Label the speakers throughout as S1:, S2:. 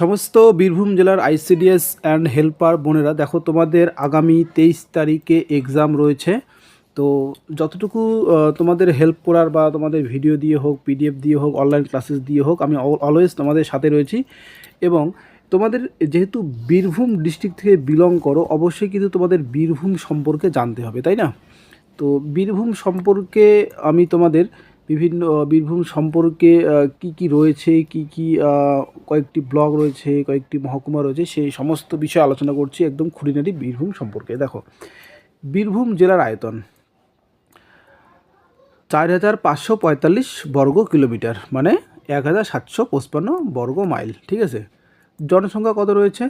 S1: সমস্ত বীরভূম জেলার ICDS and helper বোনেরা, দেখো তোমাদের আগামী তেইশ তারিখে এক্সাম রয়েছে। তো যতটুকু তোমাদের হেল্প করার বা তোমাদের ভিডিও দিয়ে হোক পিডিএফ দিয়ে হোক অনলাইন ক্লাসেস দিয়ে হোক, আমি অলওয়েজ তোমাদের সাথে রয়েছি। এবং তোমাদের যেহেতু বীরভূম ডিস্ট্রিক্ট থেকে বিলং করো, অবশ্যই কিন্তু তোমাদের বীরভূম সম্পর্কে জানতে হবে, তাই না? তো বীরভূম সম্পর্কে আমি তোমাদের বিভিন্ন বীরভূম সম্পর্কে কি কি রয়েছে, কি কি কয়েকটি ব্লগ রয়েছে, কয়েকটি মহকুমা রয়েছে, সেই সমস্ত বিষয়ে আলোচনা করছি একদম খুঁটিনাটি বীরভূম সম্পর্কে। দেখো, বীরভূম জেলার আয়তন চার হাজার পাঁচশো পঁয়তাল্লিশ বর্গ কিলোমিটার মানে এক হাজার সাতশো পঁচপান্ন বর্গ মাইল, ঠিক আছে? জনসংখ্যা কত রয়েছে?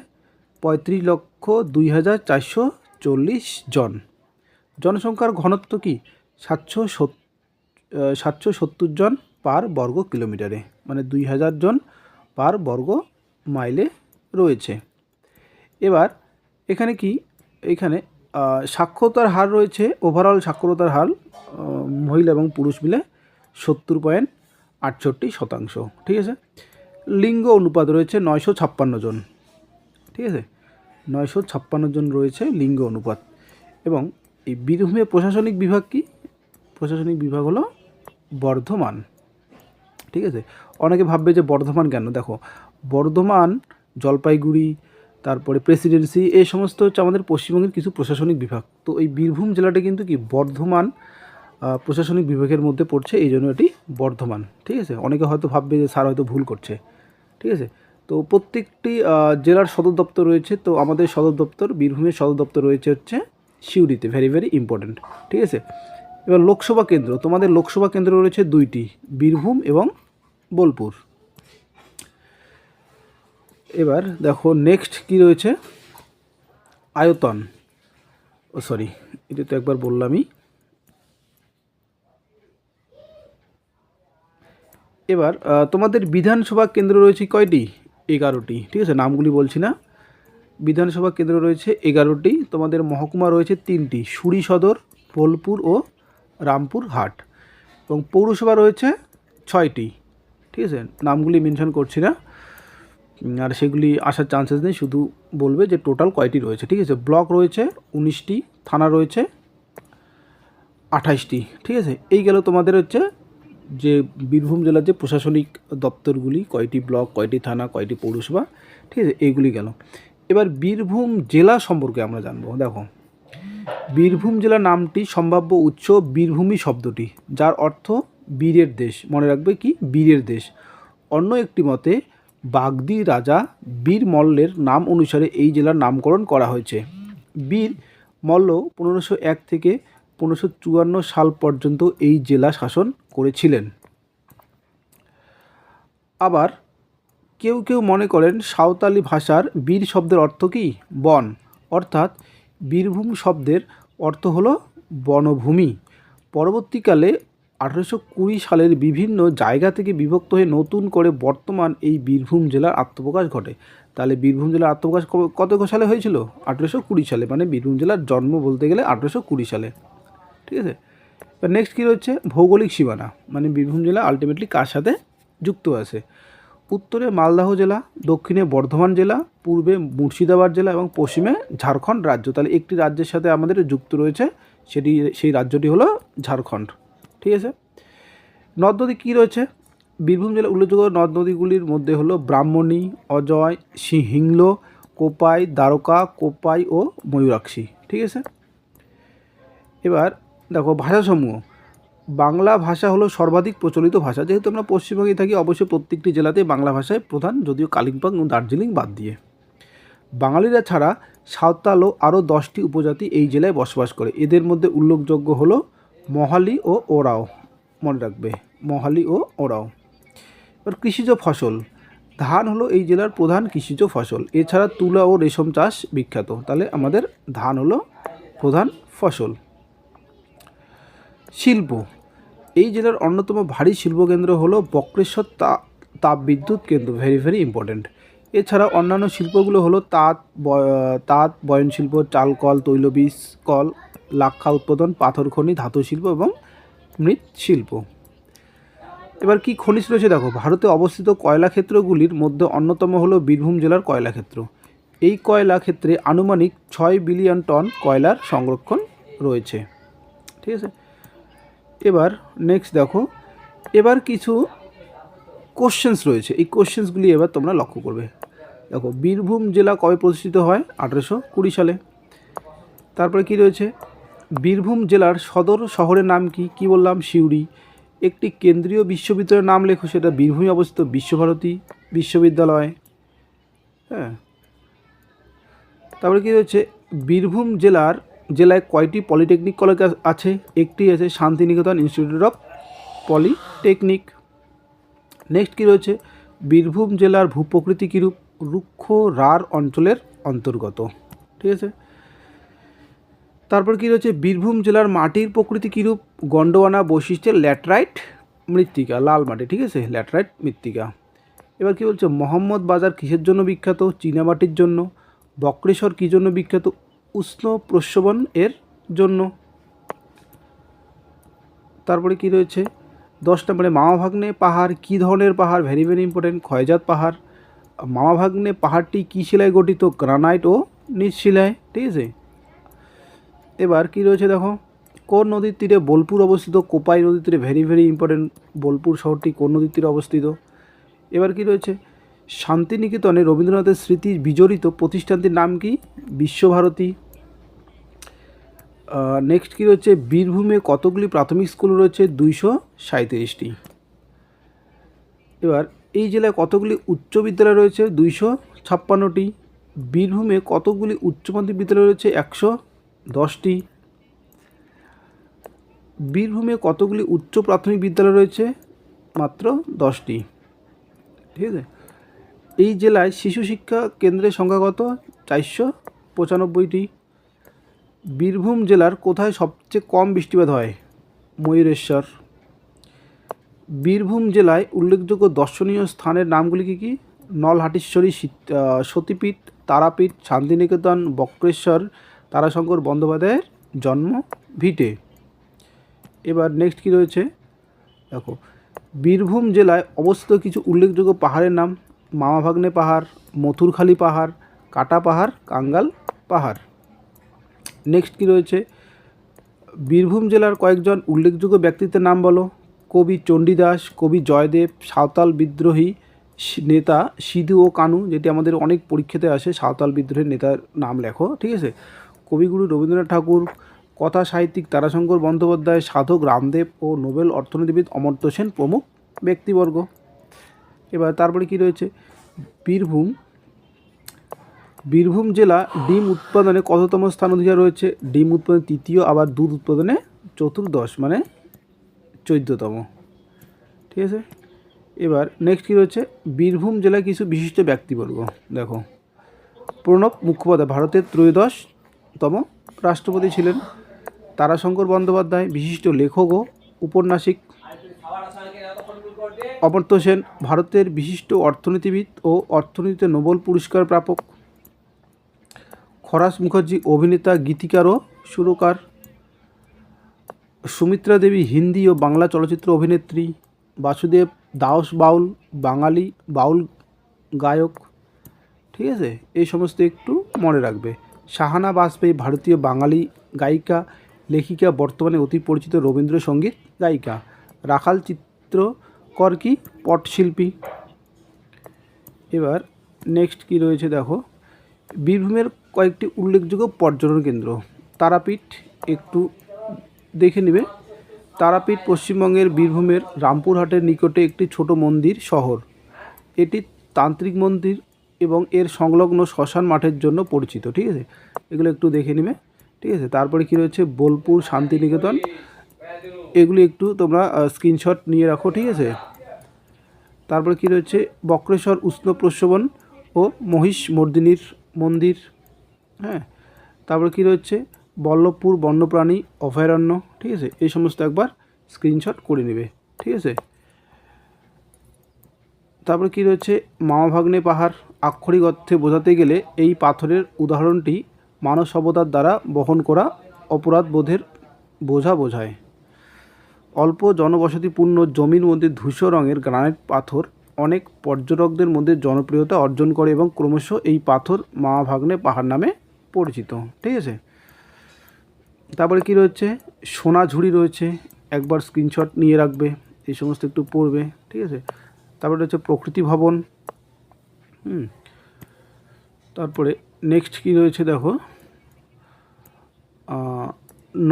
S1: পঁয়ত্রিশ লক্ষ দুই হাজার চারশো চল্লিশ জন। জনসংখ্যার ঘনত্ব কি? সাতশো সাতশো সত্তর জন পার বর্গ কিলোমিটারে মানে দুই হাজার জন পার বর্গ মাইলে রয়েছে। এবার এখানে কি? এখানে সাক্ষরতার হার রয়েছে ওভারঅল সাক্ষরতার হার মহিলা এবং পুরুষ মিলে সত্তর পয়েন্ট আটষট্টি শতাংশ, ঠিক আছে? লিঙ্গ অনুপাত রয়েছে নয়শো ছাপ্পান্ন জন, ঠিক আছে? নয়শো ছাপ্পান্ন জন রয়েছে লিঙ্গ অনুপাত। এবং এই বীরভূমের প্রশাসনিক বিভাগ কি? প্রশাসনিক বিভাগ হলো বর্ধমান। ঠিক আছে? অনেকে ভাববে যে বর্ধমান কেন? দেখো, বর্ধমান, জলপাইগুড়ি, তারপরে প্রেসিডেন্সি, এই সমস্ত হচ্ছে আমাদের পশ্চিমবঙ্গের কিছু প্রশাসনিক বিভাগ। তো এই বীরভূম জেলাটা কিন্তু কি? বর্ধমান প্রশাসনিক বিভাগের মধ্যে পড়ছে, এই জন্য এটি বর্ধমান। ঠিক আছে? অনেকে হয়তো ভাববে যে স্যার হয়তো ভুল করছে। ঠিক আছে? তো প্রত্যেকটি জেলার সদর দপ্তর রয়েছে। তো আমাদের সদর দপ্তর, বীরভূমের সদর দপ্তর রয়েছে হচ্ছে সিউড়িতে। ভেরি ভেরি ইম্পর্ট্যান্ট ঠিক আছে? এবার লোকসভা কেন্দ্র, তোমাদের লোকসভা কেন্দ্র রয়েছে দুইটি, বীরভূম এবং বোলপুর। এবার দেখো নেক্সট কি রয়েছে? আয়তন। ও সরি এটা তো একবার বললামই। এবার তোমাদের বিধানসভা কেন্দ্র রয়েছে কয়টি? এগারোটি, ঠিক আছে, নামগুলি বলছি না। বিধানসভা কেন্দ্র রয়েছে এগারোটি, তোমাদের মহকুমা রয়েছে তিনটি, সুরি সদর, বোলপুর ও রামপুর হাট। এবং পৌরসভা রয়েছে ছয়টি। ঠিক আছে? নামগুলি মেনশন করছি না। আর সেগুলি আসার চান্সেস নেই। শুধু বলবে যে টোটাল কয়টি রয়েছে। ঠিক আছে? ব্লক রয়েছে উনিশটি, থানা রয়েছে আঠাশটি। ঠিক আছে? এই গেল তোমাদের হচ্ছে যে বীরভূম জেলার যে প্রশাসনিক দপ্তরগুলি, কয়টি ব্লক কয়টি থানা, কয়টি পৌরসভা, ঠিক আছে? এইগুলি গেল। এবার বীরভূম জেলা সম্পর্কে আমরা জানব। দেখো বীরভূম জেলার নামটি সম্ভাব্য উৎস বীরভূমি শব্দটি, যার অর্থ বীরের দেশ। মনে রাখবে কি? বীরের দেশ। অন্য একটি মতে, বাগদি রাজা বীর মল্লের নাম অনুসারে এই জেলার নামকরণ করা হয়েছে। বীর মল্ল পনেরোশো এক থেকে পনেরোশো চুয়ান্ন সাল পর্যন্ত এই জেলা শাসন করেছিলেন। আবার কেউ কেউ মনে করেন সাঁওতালি ভাষার বীর শব্দের অর্থ কি? বন। অর্থাৎ বীরভূম শব্দের অর্থ হলো বনভূমি। পরবর্তীকালে আঠেরোশো কুড়ি সালের বিভিন্ন জায়গা থেকে বিভক্ত হয়ে নতুন করে বর্তমান এই বীরভূম জেলার আত্মপ্রকাশ ঘটে। তাহলে বীরভূম জেলার আত্মপ্রকাশ কত সালে হয়েছিল? আঠেরোশো কুড়ি সালে মানে বীরভূম জেলার জন্ম বলতে গেলে আঠেরোশো কুড়ি সালে। ঠিক আছে? এবার নেক্সট কী রয়েছে? ভৌগোলিক সীমানা মানে বীরভূম জেলা আলটিমেটলি কার সাথে যুক্ত আছে? উত্তরে মালদহ জেলা, দক্ষিণে বর্ধমান জেলা, পূর্বে মুর্শিদাবাদ জেলা এবং পশ্চিমে ঝাড়খণ্ড রাজ্য। তাহলে একটি রাজ্যের সাথে আমাদের যুক্ত রয়েছে, সেটি, সেই রাজ্যটি হলো ঝাড়খণ্ড। ঠিক আছে? নদ নদী কী রয়েছে? বীরভূম জেলার উল্লেখযোগ্য নদ নদীগুলির মধ্যে হলো ব্রাহ্মণী, অজয়, সিংহল, কোপাই, দ্বারকা, কোপাই ও ময়ূরাক্ষী। ঠিক আছে? এবার দেখো ভাষাসমূহ। বাংলা ভাষা হলো সর্বাধিক প্রচলিত ভাষা। যেহেতু আমরা পশ্চিমবঙ্গে থাকি, অবশ্যই প্রত্যেকটি জেলাতে বাংলা ভাষায় প্রধান, যদিও কালিম্পং এবং দার্জিলিং বাদ দিয়ে। বাঙালিরা ছাড়া সাঁওতাল ও আরও দশটি উপজাতি এই জেলায় বসবাস করে। এদের মধ্যে উল্লেখযোগ্য হলো মহালি ও ওরাও, মনে রাখবে, মহালি ও ওরাও। এবার কৃষিজ ফসল, ধান হলো এই জেলার প্রধান কৃষিজ ফসল। এছাড়া তুলা ও রেশম চাষ বিখ্যাত, তাহলে আমাদের ধান হলো প্রধান ফসল। শিল্প এই জেলার অন্যতম ভারী শিল্পকেন্দ্র হলো বক্রেশ্বর তাপবিদ্যুৎ কেন্দ্র ভেরি ভেরি ইম্পর্ট্যান্ট এছাড়া অন্যান্য শিল্পগুলো হলো তাঁত তাঁত, বয়নশিল্প, চালকল, তৈলবীজ, কল, লাক্ষা উৎপাদন, পাথর খনি, ধাতু শিল্প এবং মৃৎশিল্প। এবার কি খনিজ রয়েছে দেখো, ভারতে অবস্থিত কয়লা ক্ষেত্রগুলির মধ্যে অন্যতম হলো বীরভূম জেলার কয়লা ক্ষেত্র। এই কয়লা ক্ষেত্রে আনুমানিক ছয় বিলিয়ন টন কয়লার সংরক্ষণ রয়েছে। ঠিক আছে? এবার নেক্সট দেখো, এবার কিছু কোশ্চেন্স রয়েছে। এই কোশ্চেন্সগুলি এবার তোমরা লক্ষ্য করবে। দেখো, বীরভূম জেলা কবে প্রতিষ্ঠিত হয়? আঠেরোশো কুড়ি সালে। তারপরে কি রয়েছে? বীরভূম জেলার সদর শহরের নাম কি? কি বললাম? সিউড়ি। একটি কেন্দ্রীয় বিশ্ববিদ্যালয়ের নাম লেখো, সেটা বীরভূমে অবস্থিত, বিশ্বভারতী বিশ্ববিদ্যালয়। হ্যাঁ। তারপরে কি রয়েছে? বীরভূম জেলার জেলায় কয়টি পলিটেকনিক কলেজ আছে? একটি আছে Santiniketan Institute of Polytechnic. Next কী রয়েছে? বীরভূম জেলার ভূপ্রকৃতি কীরূপ? রুক্ষ রার অঞ্চলের অন্তর্গত। ঠিক আছে? তারপর কী রয়েছে? বীরভূম জেলার মাটির প্রকৃতি কীরূপ? গন্ডোয়ানা বৈশিষ্ট্যের ল্যাটরাইট মৃত্তিকা, লাল মাটি, ঠিক আছে? ল্যাটরাইট মৃত্তিকা। এবার কী বলছে? মোহাম্মদ বাজার কিসের জন্য বিখ্যাত? চীনামাটির জন্য। বক্রেশ্বর কী জন্য বিখ্যাত? উষ্ণ প্রস্রবণ এর জন্য। তারপরে কি রয়েছে? দশ নম্বরে মামাভাগ্নে পাহাড়, কী ধরনের পাহাড়? ভেরি ভেরি ইম্পর্টেন্ট ক্ষয়জাত পাহাড়। মামাভাগ্নে পাহাড়টি কী শিলায় গঠিত? গ্রানাইট ও নিজ শিলায়, ঠিক আছে? এবার কি রয়েছে দেখো? কোন নদীর তীরে বোলপুর অবস্থিত? কোপাই নদীর তীরে ভেরি ভেরি ইম্পর্টেন্ট বোলপুর শহরটি কোন নদীর তীরে অবস্থিত? এবার কি রয়েছে? শান্তিনিকেতনে রবীন্দ্রনাথের স্মৃতি বিজড়িত প্রতিষ্ঠানটির নাম কি? বিশ্বভারতী। নেক্সট কী রয়েছে? বীরভূমে কতগুলি প্রাথমিক স্কুল রয়েছে? দুইশো সাঁত্রিশটি এবার এই জেলায় কতগুলি উচ্চ বিদ্যালয় রয়েছে? দুইশো ছাপ্পান্নটি। বীরভূমে কতগুলি উচ্চ মাধ্যমিক বিদ্যালয় রয়েছে? একশো দশটি। বীরভূমে কতগুলি উচ্চ প্রাথমিক বিদ্যালয় রয়েছে? মাত্র দশটি। ঠিক আছে? এই জেলায় শিশু শিক্ষা কেন্দ্রের সংখ্যা কত? চারশো পঁচানব্বইটি। বীরভূম জেলার কোথায় সবচেয়ে কম বৃষ্টিপাত হয়? ময়ূরেশ্বর। বীরভূম জেলায় উল্লেখযোগ্য দর্শনীয় স্থানের নামগুলি কী কী? নলহাটেশ্বরী সতীপীঠ, তারাপীঠ, শান্তিনিকেতন, বক্রেশ্বর, তারাশঙ্কর বন্দ্যোপাধ্যায়ের জন্ম ভিটে। এবার নেক্সট কী রয়েছে? দেখো, বীরভূম জেলায় অবস্থিত কিছু উল্লেখযোগ্য পাহাড়ের নাম, মামাভাগ্নে পাহাড়, মথুরখালী পাহাড়, কাটা পাহাড়, কাঙ্গাল পাহাড়। নেক্সট কী রয়েছে? বীরভূম জেলার কয়েকজন উল্লেখযোগ্য ব্যক্তিত্বের নাম বলো। কবি চণ্ডীদাস কবি জয়দেব, সাঁওতাল বিদ্রোহী নেতা সিধু ও কানু, যেটি আমাদের অনেক পরীক্ষাতে আসে, সাঁওতাল বিদ্রোহের নেতার নাম লেখো, ঠিক আছে? কবিগুরু রবীন্দ্রনাথ ঠাকুর, কথা সাহিত্যিক তারাশঙ্কর বন্দ্যোপাধ্যায়, সাধক রামদেব ও নোবেল অর্থনীতিবিদ অমর্ত্য সেন প্রমুখ ব্যক্তিবর্গ। এবার তারপরে কি রয়েছে? বীরভূম বীরভূম জেলা ডিম উৎপাদনে কততম স্থান অধিকার রয়েছে? ডিম উৎপাদনে তৃতীয়, আবার দুধ উৎপাদনে চতুর্দশ মানে চোদ্দতম। ঠিক আছে? এবার নেক্সট কী রয়েছে? বীরভূম জেলায় কিছু বিশিষ্ট ব্যক্তিবর্গ। দেখো, প্রণব মুখোপাধ্যায় ভারতের ত্রয়োদশতম রাষ্ট্রপতি ছিলেন। তারাশঙ্কর বন্দ্যোপাধ্যায় বিশিষ্ট লেখক ও উপন্যাসিক। অমর্ত্য সেন ভারতের বিশিষ্ট অর্থনীতিবিদ ও অর্থনীতিতে নোবেল পুরস্কার প্রাপক। খরাস মুখার্জি, অভিনেতা, গীতিকার ও সুরকার। সুমিত্রা দেবী, হিন্দি ও বাংলা চলচ্চিত্র অভিনেত্রী। বাসুদেব দাস বাউল, বাঙালি বাউল গায়ক। ঠিক আছে? এই সমস্ত একটু মনে রাখবে। শাহানা বাজপেয়ী, ভারতীয় বাঙালি গায়িকা, লেখিকা, বর্তমানে অতি পরিচিত রবীন্দ্রসঙ্গীত গায়িকা। রাখাল চিত্রকর কি? পটশিল্পী। এবার নেক্সট কি রয়েছে দেখো? বীরভূমের কয়েকটি উল্লেখযোগ্য পর্যটন কেন্দ্র। তারাপীঠ একটু দেখে নেবে। তারাপীঠ পশ্চিমবঙ্গের বীরভূমের রামপুরহাটের নিকটে একটি ছোট মন্দির শহর। এটি তান্ত্রিক মন্দির এবং এর সংলগ্ন শ্মশান মাঠের জন্য পরিচিত, ঠিক আছে? এগুলো একটু দেখে নেবে, ঠিক আছে? তারপরে কী রয়েছে? বোলপুর শান্তিনিকেতন। এগুলি একটু তোমরা স্ক্রিনশট নিয়ে রাখো, ঠিক আছে? তারপরে কী রয়েছে? বক্রেশ্বর উষ্ণ প্রস্রবণ ও মহিষ মর্দিনীর মন্দির। হ্যাঁ তারপরে কী রয়েছে? বল্লভপুর বন্যপ্রাণী অভয়ারণ্য, ঠিক আছে? এই সমস্ত একবার স্ক্রিনশট করে নেবে, ঠিক আছে? তারপরে কী রয়েছে? মামাভাগ্নে পাহাড়, আক্ষরিক অর্থে বোঝাতে গেলে এই পাথরের উদাহরণটি মানব সভ্যতার দ্বারা বহন করা অপরাধ বোধের বোঝা বোঝায়। অল্প জনবসতিপূর্ণ জমির মধ্যে ধূসর রঙের গ্রানাইট পাথর অনেক পর্যটকদের মধ্যে জনপ্রিয়তা অর্জন করে এবং ক্রমশ এই পাথর মা ভাগ্নে পাহাড় নামে পরিচিত, ঠিক আছে? তারপরে কি রয়েছে? সোনাঝুরি রয়েছে, একবার স্ক্রিনশট নিয়ে রাখবে, এই সমস্ত একটু পড়বে, ঠিক আছে? তারপরে রয়েছে প্রকৃতি ভবন, হুম? তারপরে নেক্সট কি রয়েছে দেখো?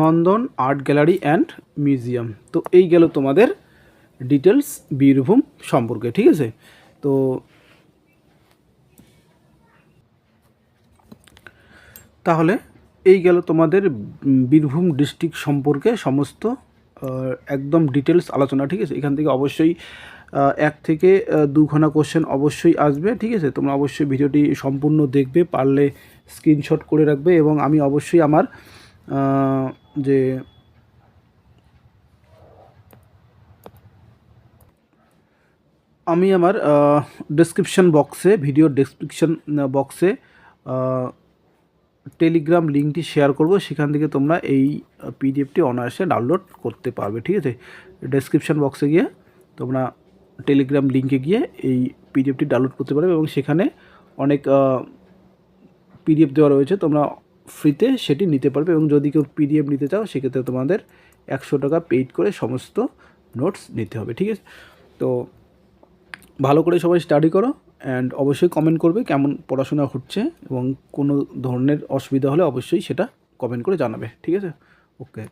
S1: Nandan Art Gallery and Museum তো এই গেল তোমাদের ডিটেলস বীরভূম সম্পর্কে, ঠিক আছে? তো তাহলে এই গেল তোমাদের বীরভূম ডিস্ট্রিক্ট সম্পর্কে সমস্ত একদম ডিটেলস আলোচনা ঠিক আছে? এখান থেকে অবশ্যই এক থেকে আহ, দু ঘণ্টা কোশ্চেন অবশ্যই আসবে ঠিক আছে? তোমরা অবশ্যই ভিডিওটি সম্পূর্ণ দেখবে পারলে স্ক্রিনশট করে রাখবে এবং আমি অবশ্যই আমার যে আমি আমার ডেসক্রিপশন বক্সে ভিডিও ডেসক্রিপশন বক্সে টেলিগ্রাম লিঙ্কটি শেয়ার করব, সেখান থেকে তোমরা এই পিডিএফটি অনায়াসে ডাউনলোড করতে পারবে, ঠিক আছে? ডেসক্রিপশন বক্সে গিয়ে তোমরা টেলিগ্রাম লিঙ্কে গিয়ে এই পিডিএফটি ডাউনলোড করতে পারবে এবং সেখানে অনেক পিডিএফ দেওয়া রয়েছে, তোমরা ফ্রিতে সেটি নিতে পারবে এবং যদি কেউ পিডিএফ নিতে চাও, সেক্ষেত্রে তোমাদের একশো টাকা পেইড করে সমস্ত নোটস নিতে হবে, ঠিক আছে? তো ভালো করে সবাই স্টাডি করো অ্যান্ড অবশ্যই কমেন্ট করবে কেমন পড়াশোনা হচ্ছে এবং কোনো ধরনের অসুবিধা হলে অবশ্যই সেটা কমেন্ট করে জানাবে, ঠিক আছে? ওকে